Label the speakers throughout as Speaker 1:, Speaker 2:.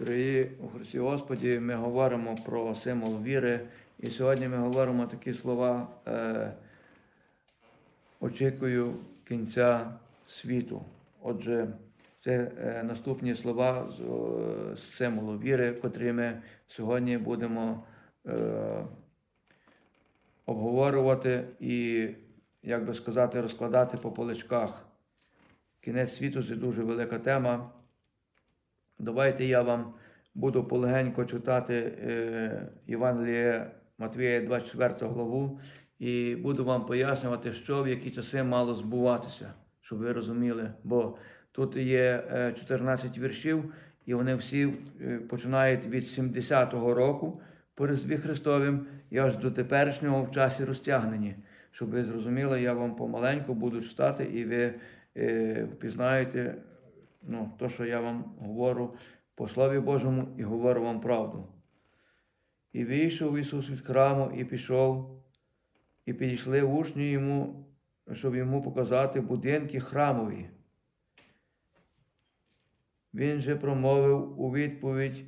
Speaker 1: Дорогі у Христі Господі, ми говоримо про символ віри, і сьогодні ми говоримо такі слова е, очікую кінця світу. Отже, це е, наступні слова з, е, символу віри, котрі ми сьогодні будемо е, обговорювати і, як би сказати, розкладати по поличках. Кінець світу це дуже велика тема. Давайте я вам буду полегенько читати е, Євангеліє Матвія 24 главу і буду вам пояснювати, що в які часи мало збуватися, щоб ви розуміли. Бо тут є е, 14 віршів, і вони всі е, починають від 70-го року по Різдві Христовим і аж до теперішнього в часі розтягнені. Щоб ви зрозуміли, я вам помаленьку буду читати, і ви е, впізнаєте ну, то, що я вам говорю по Слові Божому і говорю вам правду. І вийшов Ісус від храму і пішов, і підійшли учні йому, щоб йому показати будинки храмові. Він же промовив у відповідь,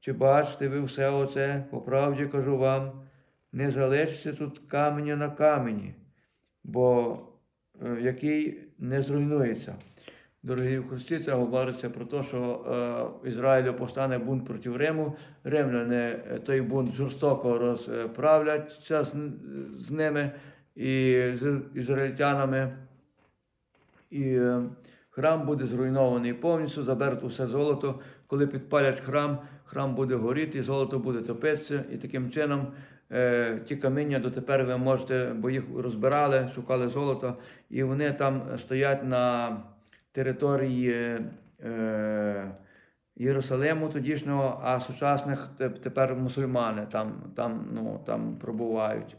Speaker 1: чи бачите ви все оце, по правді кажу вам, не залишиться тут каменя на камені, бо е, який не зруйнується. Дорогі в це говориться про те, що е, Ізраїлю постане бунт проти Риму. Римляни е, той бунт жорстоко розправляться з, ними і з ізраїльтянами. І е, храм буде зруйнований повністю, заберуть усе золото. Коли підпалять храм, храм буде горіти, золото буде топитися. І таким чином ті каміння дотепер ви можете, бо їх розбирали, шукали золото, і вони там стоять на території е, Єрусалиму тодішнього, а сучасних тепер мусульмани там, там, ну, там пробувають.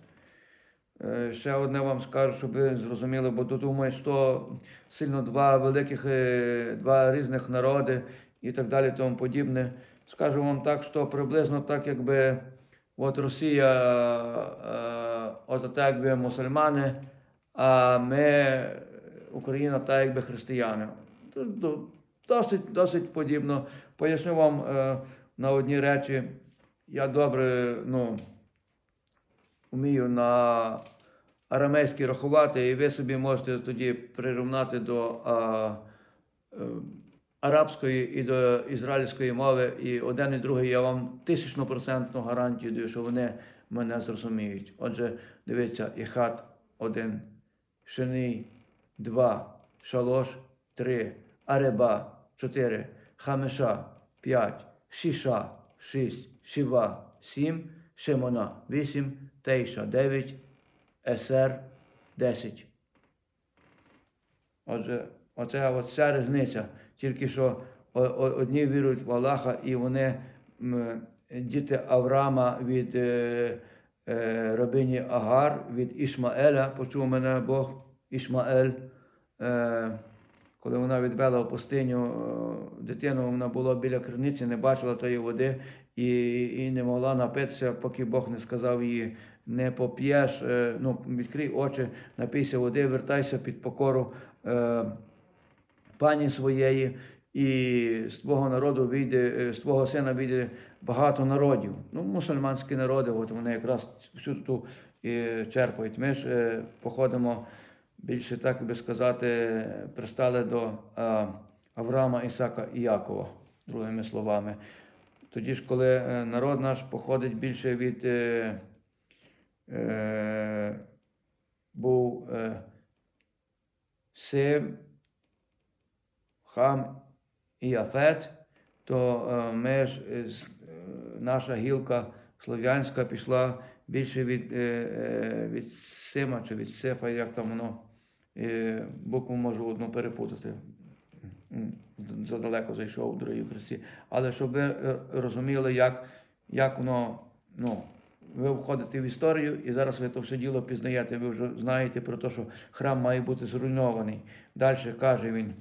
Speaker 1: Е, Ще одне вам скажу, щоб ви зрозуміли, бо тут думають, що сильно два великих, е, два різних народи і так далі, тому подібне. Скажу вам так, що приблизно так, якби от Росія, е, от так якби мусульмани, а ми, Україна та якби християнам. Досить досить подібно. Поясню вам е, на одні речі. Я добре ну, вмію на арамейській рахувати, і ви собі можете тоді прирівнати до е, арабської і до ізраїльської мови. І один і другий я вам тисячнопроцентну гарантію даю, що вони мене зрозуміють. Отже, дивіться, і хат один, шиний. 2, шалош 3, ареба 4, хамеша 5, шіша 6, шива 7, шимона 8, тейша 9, есер 10. Отже, оце от ця різниця. Тільки що одні вірують в Аллаха, і вони діти Авраама від е, е, рабині Агар, від Ішмаеля, почув мене Бог. Ішмаель. Е, коли вона відвела в пустиню е, дитину, вона була біля криниці, не бачила тої води і, і не могла напитися, поки Бог не сказав їй, не поп'єш, е, ну, відкрий очі, напийся води, вертайся під покору пані своєї, і з твого народу вийде, з твого сина вийде багато народів. Ну, мусульманські народи, от вони якраз всю ту черпають. Ми ж походимо більше, так би сказати, пристали до е, Авраама, Ісака і Якова, другими словами. Тоді ж, коли е, народ наш походить більше від е, е, був е, Сим, Хам і Яфет, то е, ми ж, е, е, наша гілка слов'янська пішла більше від, е, від Сима чи від Сифа, як там воно, букву можу одну перепутати. Задалеко зайшов, дорогі Христі. Але щоб ви е, розуміли, як, як воно, ну, ви входите в історію, і зараз ви то все діло пізнаєте. Ви вже знаєте про те, що храм має бути зруйнований. Далі каже він.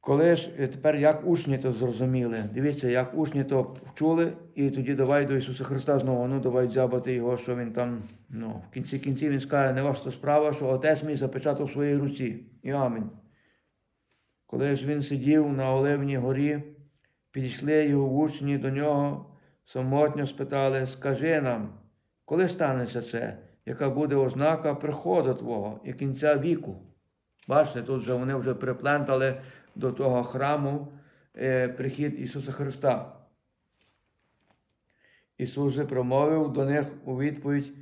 Speaker 1: Коли ж е, тепер як учні то зрозуміли, дивіться, як учні то вчули, і тоді давай до Ісуса Христа знову, ну давай дзябати його, що він там, ну, в кінці кінців він скаже, не ваша справа, що отець мій запечатав в своїй руці. І амінь. Коли ж він сидів на Оливній горі, підійшли його учні до нього, самотньо спитали, скажи нам, коли станеться це, яка буде ознака приходу Твого і кінця віку? Бачите, тут вже вони вже приплентали до того храму е, прихід Ісуса Христа. Ісус же промовив до них у відповідь: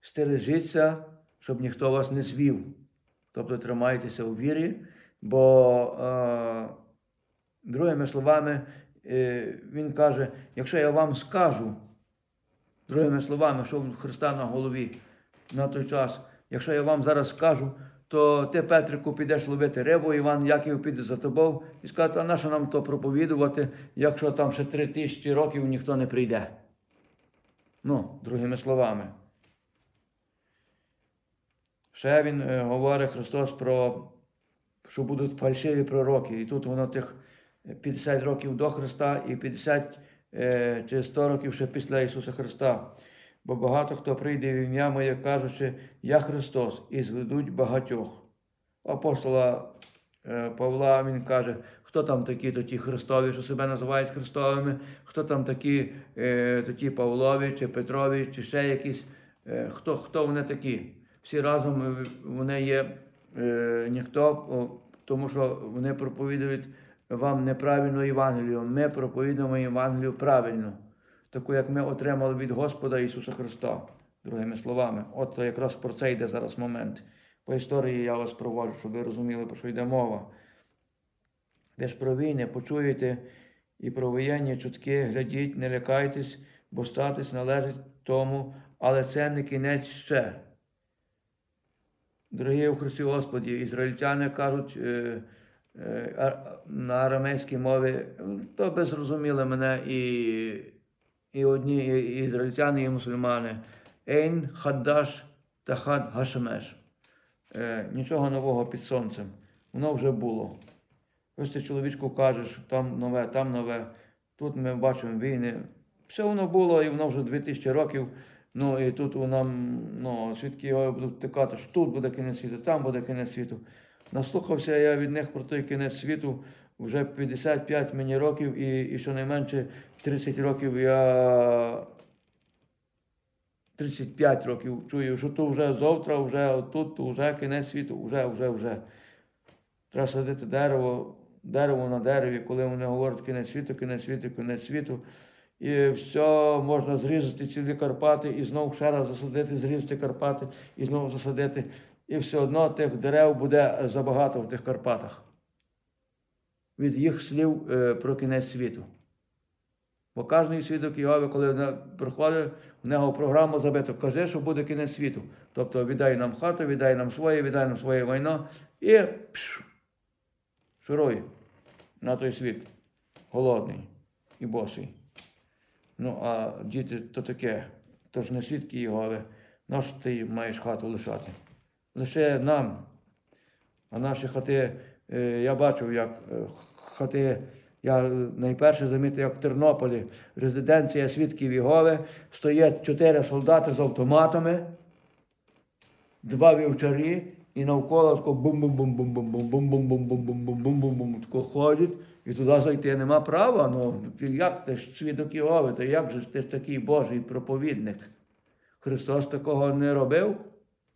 Speaker 1: стережіться, щоб ніхто вас не звів. Тобто тримайтеся у вірі, бо, е, другими словами, е, Він каже, якщо я вам скажу, другими словами, що Христа на голові на той час, якщо я вам зараз скажу, то ти, Петрику, підеш ловити рибу, Іван Яків піде за тобою і скаже, а на що нам то проповідувати, якщо там ще три тисячі років ніхто не прийде. Ну, другими словами. Ще він е, говорить Христос про, що будуть фальшиві пророки. І тут воно тих 50 років до Христа і 50 е, чи 100 років ще після Ісуса Христа. Бо багато хто прийде в ім'я моє, кажучи, я Христос, і зведуть багатьох. Апостола е, Павла він каже, хто там такі то ті Христові, що себе називають Христовими, хто там такі е, то ті Павлові, чи Петрові, чи ще якісь, е, хто, хто вони такі. Всі разом вони є ніхто, тому що вони проповідують вам неправильну Євангелію. Ми проповідуємо Євангелію правильно, таку, як ми отримали від Господа Ісуса Христа. Другими словами, от то якраз про це йде зараз момент. По історії я вас проводжу, щоб ви розуміли, про що йде мова. Ви ж про війни почуєте і про воєнні чутки, глядіть, не лякайтесь, бо статись належить тому, але це не кінець ще. Дорогі у Христі Господі, ізраїльтяни кажуть е, е, на арамейській мові, то би зрозуміли мене і, і одні і ізраїльтяни, і мусульмани. Ейн хаддаш та хад гашемеш. Е, нічого нового під сонцем. Воно вже було. Ось ти чоловічку кажеш, там нове, там нове. Тут ми бачимо війни. Все воно було, і воно вже 2000 років. Ну і тут нам ну, свідки його будуть втикати, що тут буде кінець світу, там буде кінець світу. Наслухався я від них про той кінець світу вже 55 мені років, і, і щонайменше 30 років я 35 років чую, що то вже завтра, вже тут, то вже кінець світу, вже, вже, вже. Треба садити дерево, дерево на дереві, коли вони говорять кінець світу, кінець світу, кінець світу. І все можна зрізати цілі Карпати і знову ще раз засадити, зрізати Карпати і знову засадити. І все одно тих дерев буде забагато в тих Карпатах. Від їх слів е, про кінець світу. Бо кожен свідок Єгови, коли приходить, в нього програма забита, каже, що буде кінець світу. Тобто віддай нам хату, віддай нам своє, віддай нам своє майно і пш, шуруй на той світ. Голодний і босий. Ну, а діти то таке, то ж не свідки Єгови. Нащо ти маєш хату лишати? Лише нам. А наші хати, я бачив, як е, хати, я найперше замітив, як в Тернополі, резиденція свідків Єгови, стоять чотири солдати з автоматами, два вівчарі, і навколо тако бум-бум-бум-бум-бум-бум-бум-бум-бум-бум-бум-бум тако ходять, і туди зайти нема права. Ну, як ти ж свідок Єгови, то як же ти ж такий Божий проповідник? Христос такого не робив.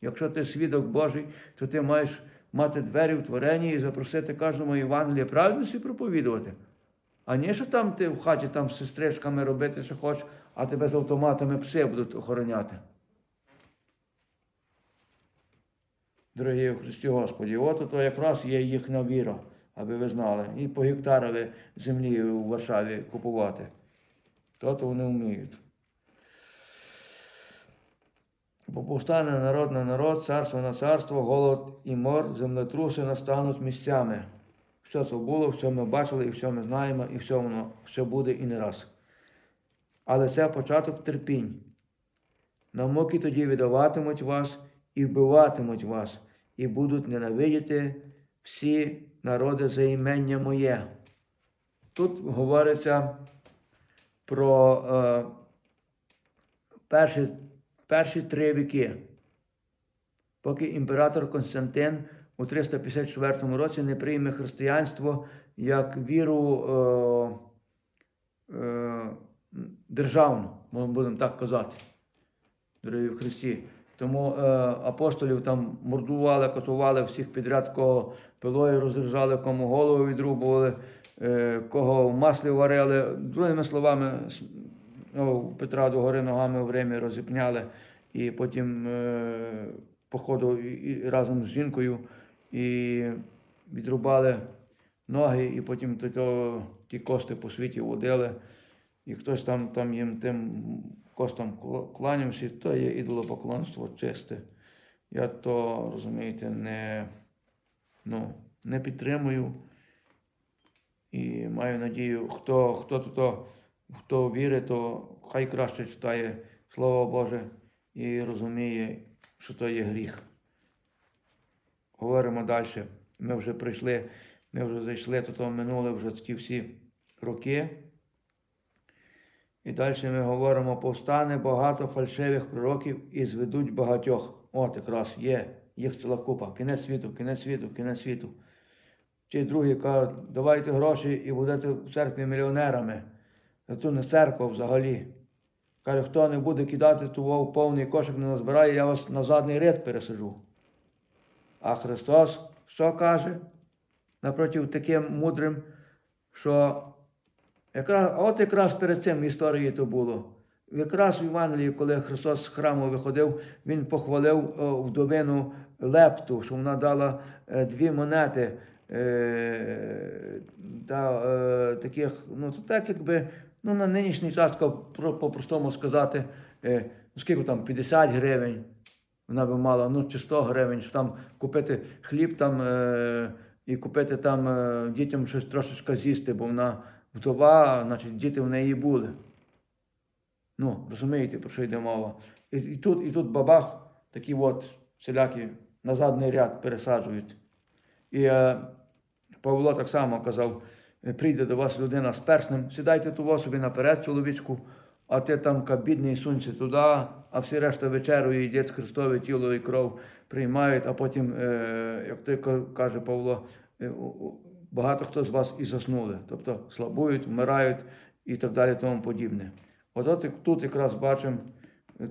Speaker 1: Якщо ти свідок Божий, то ти маєш мати двері в творенні і запросити кожному Євангелія правильності проповідувати. А не що там ти в хаті там з сестричками робити, що хочеш, а тебе з автоматами пси будуть охороняти. Дорогі в Христі Господі, от то якраз є їхня віра, аби ви знали. І по гектарові землі у Варшаві купувати. То-то вони вміють. Бо повстане народ на народ, царство на царство, голод і мор, землетруси настануть місцями. Все це було, все ми бачили, і все ми знаємо, і все воно ще буде і не раз. Але це початок терпінь. На муки тоді віддаватимуть вас і вбиватимуть вас, і будуть ненавидіти всі народи за імення моє. Тут говориться про е, перші, перші три віки, поки імператор Константин у 354 році не прийме християнство як віру е, е, державну, будемо так казати, дорогі в Христі. Тому е, апостолів там мордували, катували всіх підряд, кого пилою розрізали, кому голову відрубували, е, кого в маслі варили. Другими словами, ну, Петра до гори ногами в Римі розіпняли, і потім е, походу і, разом з жінкою і відрубали ноги, і потім то, то, ті кости по світі водили. І хтось там, там їм тим костам кланявся, то є ідолопоклонство чисте. Я то, розумієте, не, ну, не підтримую. І маю надію, хто, хто, то, то, хто вірить, то хай краще читає Слово Боже і розуміє, що то є гріх. Говоримо далі. Ми вже прийшли, ми вже зайшли, то, то минули вже ті всі роки. І далі ми говоримо, повстане багато фальшивих пророків і зведуть багатьох. От якраз є, їх ціла купа. Кінець світу, кінець світу, кінець світу. Чи другі кажуть, давайте гроші і будете в церкві мільйонерами. То не церква взагалі. Каже, хто не буде кидати ту в повний кошик не назбирає, я вас на задній ряд пересаджу. А Христос що каже? Напротив таким мудрим, що якраз, от якраз перед цим в історії то було. Якраз в Євангелії, коли Христос з храму виходив, Він похвалив е, вдовину Лепту, що вона дала е, дві монети та, е, таких, ну то так якби ну, на нинішній час, по-простому сказати, е, ну, скільки там 50 гривень вона би мала, ну чи 100 гривень, щоб там купити хліб там е, і купити там е, дітям щось трошечки з'їсти, бо вона вдова, значить діти в неї були. Ну, розумієте, про що йде мова. І, і, тут, і тут бабах такі от всілякі на задній ряд пересаджують. І е, Павло так само казав: «Е, прийде до вас людина з перснем, сідайте того собі наперед, чоловічку, а ти там ка бідний сунься туди, а всі решта вечеру їдять Христове тіло і кров приймають, а потім, е, як ти каже Павло, е, багато хто з вас і заснули, тобто слабують, вмирають і так далі, тому подібне. От, от тут якраз бачимо,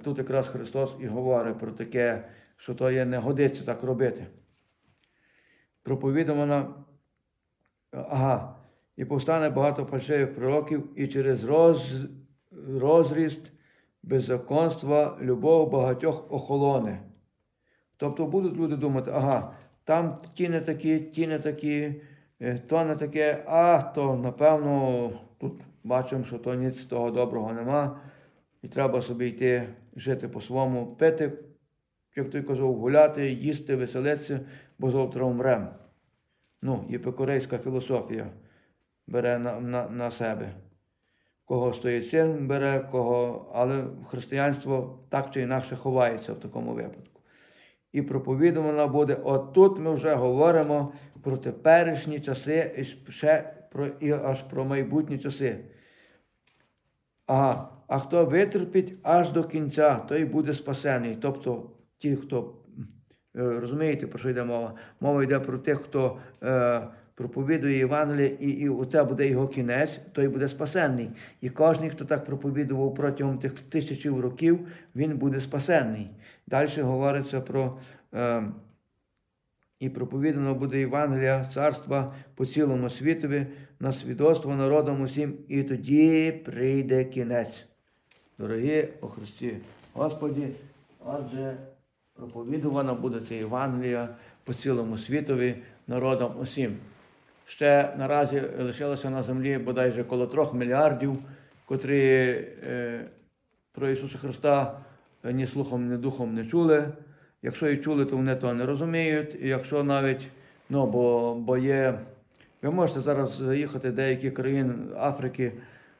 Speaker 1: тут якраз Христос і говорить про таке, що то є не годиться так робити. Проповідувана, ага, і повстане багато фальшивих пророків, і через роз, розріст беззаконства любов багатьох охолоне. Тобто будуть люди думати, ага, там ті не такі, ті не такі, е, то не таке, а то, напевно, тут бачимо, що то ніц того доброго нема, і треба собі йти жити по-своєму, пити, як той казав, гуляти, їсти, веселитися, бо завтра умрем. Ну, єпикурейська філософія бере на, на, на себе. Кого стоїть син, бере, кого, але християнство так чи інакше ховається в такому випадку. І проповідувана буде, от тут ми вже говоримо про теперішні часи і ще про, і аж про майбутні часи. Ага, а хто витерпить аж до кінця, той буде спасений. Тобто ті, хто розумієте, про що йде мова? Мова йде про тих, хто е, проповідує Євангеліє, і, і оце буде його кінець, той буде спасенний. І кожен, хто так проповідував протягом тих тисячів років, він буде спасенний. Далі говориться про. Е, і проповідано буде Євангелія царства по цілому світові на свідоцтво народам усім, і тоді прийде кінець. Дорогі о Христі Господі, адже проповідувана буде ця Євангелія по цілому світові народам усім. Ще наразі лишилося на землі бодайже коло трьох мільярдів, котрі е, про Ісуса Христа е, ні слухом, ні духом не чули. Якщо і чули, то вони того не розуміють. І якщо навіть, ну, бо, бо є, ви можете зараз заїхати в деякі країни Африки,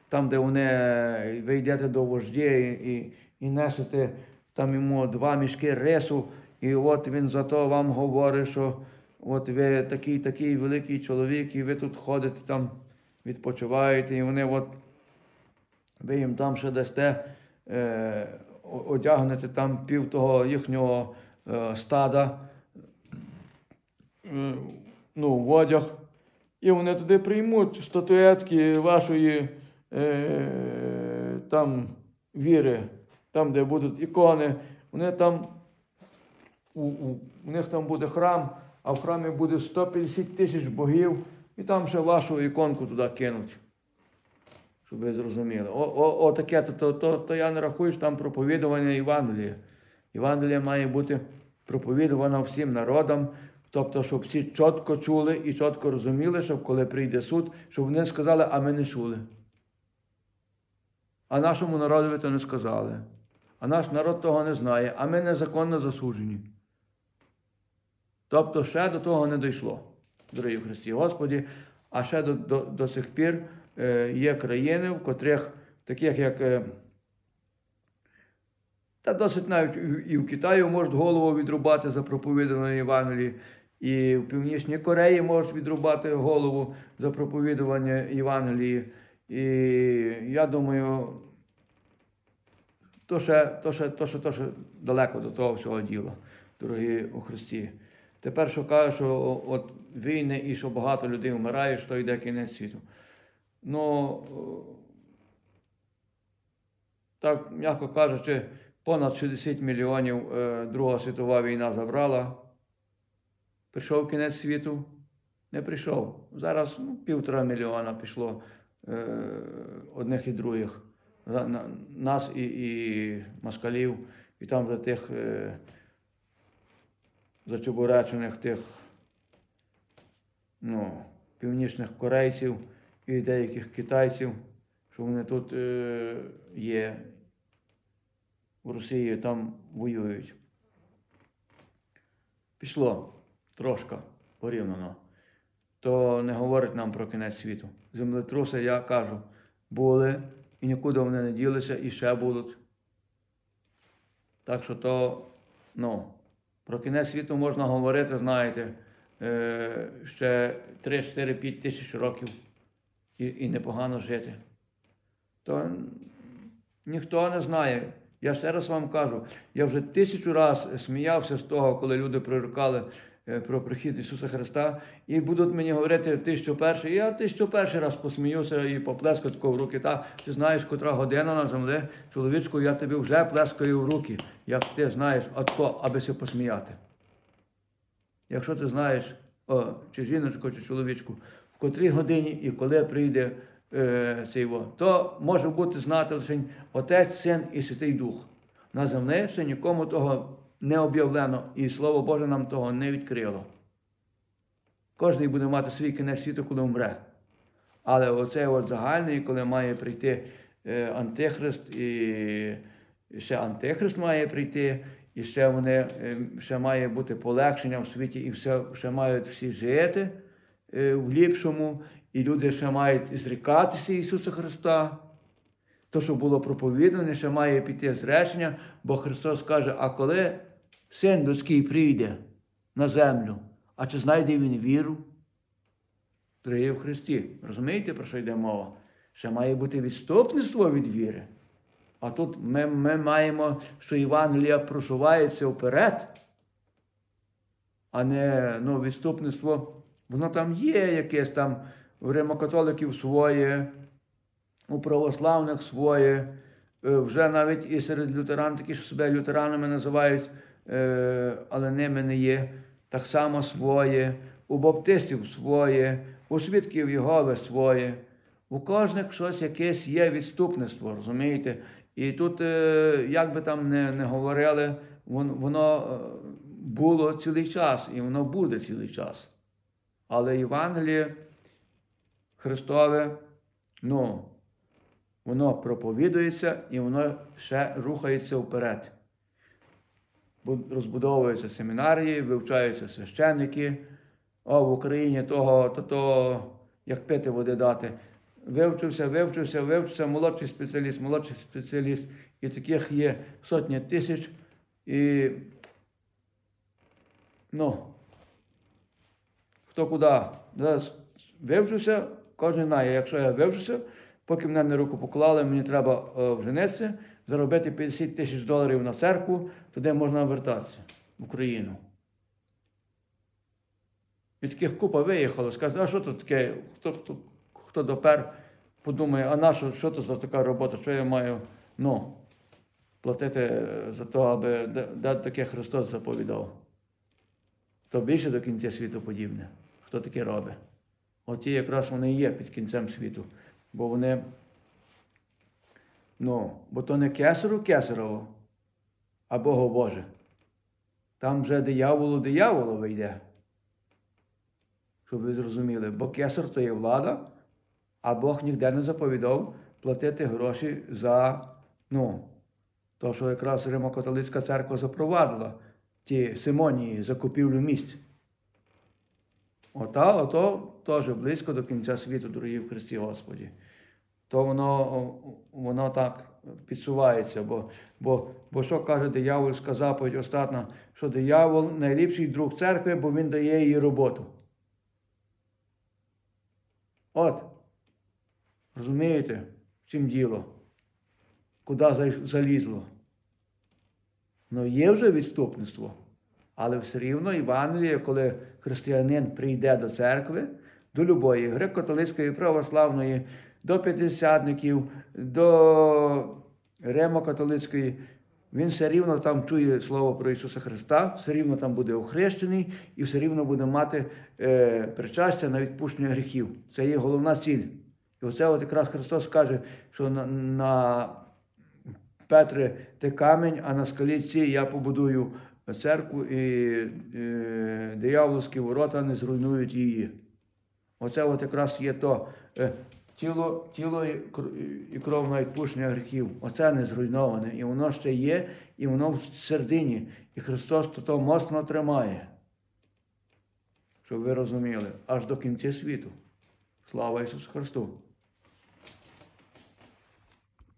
Speaker 1: там, де вони, ви йдете до вожді і, і, і несете там йому два мішки рису, і от він зато вам говорить, що от ви такий такий великий чоловік, і ви тут ходите там, відпочиваєте, і вони от ви їм там ще дасте, е, одягнете там пів того їхнього е, стада.
Speaker 2: е, ну, в одяг, і вони туди приймуть статуетки вашої е, там віри, там, де будуть ікони. Вони там, у, у, у них там буде храм, а в храмі буде 150 тисяч богів, і там ще вашу іконку туди кинуть. Щоб ви зрозуміли. О, о, о таке, то, то, то, то я не рахую, що там проповідування Євангелія. Євангелія має бути проповідувана всім народам, тобто, щоб всі чітко чули і чітко розуміли, щоб коли прийде суд, щоб вони сказали, а ми не чули. А нашому народові то не сказали. А наш народ того не знає, а ми незаконно засуджені. Тобто ще до того не дійшло, дорогі в Христі Господі, а ще до, до, до сих пір е, є країни, в котрих, таких як е, та досить навіть і- в Китаї можуть голову відрубати за проповідування Євангелії, і в Північній Кореї можуть відрубати голову за проповідування Євангелії. І я думаю, то ще, то ще, то ще, то ще далеко до того всього діла, дорогі у Христі. Тепер що кажуть, що от війни і що багато людей вмирає, що йде кінець світу. Ну, так, м'яко кажучи, понад 60 мільйонів е, Друга світова війна забрала. Прийшов кінець світу? Не прийшов. Зараз ну, півтора мільйона пішло е, одних і других. На- на- Нас і, і москалів, і там вже тих е, зачебуречених, тих ну, північних корейців і деяких китайців, що вони тут е, є в Росії, там воюють. Пішло трошки порівняно. То не говорить нам про кінець світу. Землетруси, я кажу, були і нікуди вони не ділися, і ще будуть. Так що то, ну, про кінець світу можна говорити, знаєте, е, ще 3, 4, 5 тисяч років і, і непогано жити. То ніхто не знає. Я ще раз вам кажу, я вже тисячу раз сміявся з того, коли люди пророкали е, про прихід Ісуса Христа, і будуть мені говорити тисячу перший. Я тисячу перший раз посміюся і поплескаю в руки. Та ти знаєш, котра година на землі, чоловічку, я тобі вже плескаю в руки, як ти знаєш, отко, аби се посміяти. Якщо ти знаєш, о, чи жіночку, чи чоловічку, в котрій годині і коли прийде е, цей во, то може бути знати лише Отець, Син і Святий Дух. На землі ще нікому того не об'явлено, і Слово Боже нам того не відкрило. Кожен буде мати свій кінець світу, коли вмре. Але оцей от загальний, коли має прийти е, Антихрист, і ще Антихрист має прийти, і ще вони е, ще має бути полегшення в світі, і все ще мають всі жити е, в ліпшому, і люди ще мають зрікатися Ісуса Христа. То, що було проповідане, ще має піти зречення, бо Христос каже: а коли син людський прийде на землю, а чи знайде він віру? Дорогі в Христі, розумієте, про що йде мова? Ще має бути відступництво від віри. А тут ми, ми маємо, що Євангелія просувається вперед, а не ну, відступництво. Воно там є якесь там у римокатоликів своє, у православних своє, е, вже навіть і серед лютеран, такі, що себе лютеранами називають, але ними не є, так само своє, у баптистів своє, у свідків Єгови своє. У кожних щось якесь є відступництво, розумієте? І тут, е, як би там не, не говорили, воно е, було цілий час і воно буде цілий час. Але Євангеліє Христове, ну, воно проповідується і воно ще рухається вперед. Бу- Розбудовуються семінарії, вивчаються священники. О, в Україні того, то, то як пити води дати. Вивчився, вивчився, вивчився, молодший спеціаліст, молодший спеціаліст. І таких є сотні тисяч. І ну, хто куди Зараз вивчився, кожен знає, якщо я вивчився, поки мене на руку поклали, мені треба е, вженитися, заробити 50 тисяч доларів на церкву, туди можна вертатися в Україну. І таких купа виїхало, сказали, а що тут таке? Хто, хто, хто допер, подумає, а на що, що то за така робота, що я маю ну, платити за те, аби де, таке Христос заповідав. То більше до кінця світу подібне. Хто таке робить? От ті якраз вони і є під кінцем світу. Бо вони. Ну, бо то не кесару кесарово, а Богу Боже. Там вже дияволу дияволу йде. Щоб ви зрозуміли, бо кесар то є влада, а Бог ніде не заповідав платити гроші за, ну, то, що якраз Римо-католицька церква запровадила ті Симонії закупівлю місць. Ота, ото теж близько до кінця світу, дорогі в Христі Господі. То воно, воно так підсувається, бо, бо, бо що каже диявольська заповідь остатна, що диявол найліпший друг церкви, бо він дає їй роботу. От. Розумієте, в чим діло? Куди залізло? Ну, є вже відступництво, але все рівно Євангеліє, коли християнин прийде до церкви, до любої греко-католицької, православної, до п'ятдесятників, до ремо-католицької, він все рівно там чує слово про Ісуса Христа, все рівно там буде охрещений і все рівно буде мати е, причастя на відпущення гріхів. Це є головна ціль. І оце от якраз Христос каже, що на, на Петре, ти камінь, а на скалі цій я побудую церкву, і е, диявольські ворота не зруйнують її. Оце от якраз є то е, тіло, тіло і кр- і кров на відпущення гріхів. Оце не зруйноване. І воно ще є, і воно в середині. І Христос то, то моцно тримає. Щоб ви розуміли, аж до кінця світу. Слава Ісусу Христу!